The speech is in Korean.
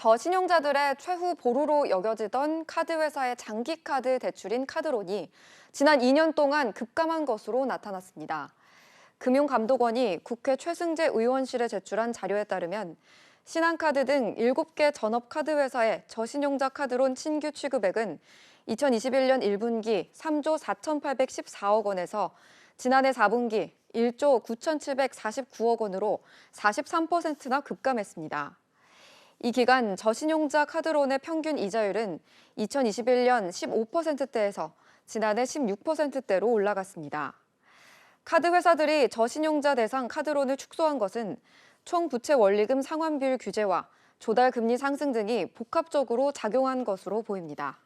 저신용자들의 최후 보루로 여겨지던 카드 회사의 장기 카드 대출인 카드론이 지난 2년 동안 급감한 것으로 나타났습니다. 금융감독원이 국회 최승재 의원실에 제출한 자료에 따르면 신한카드 등 7개 전업카드 회사의 저신용자 카드론 신규 취급액은 2021년 1분기 3조 4,814억 원에서 지난해 4분기 1조 9,749억 원으로 43%나 급감했습니다. 이 기간 저신용자 카드론의 평균 이자율은 2021년 15%대에서 지난해 16%대로 올라갔습니다. 카드 회사들이 저신용자 대상 카드론을 축소한 것은 총 부채 원리금 상환 비율 규제와 조달 금리 상승 등이 복합적으로 작용한 것으로 보입니다.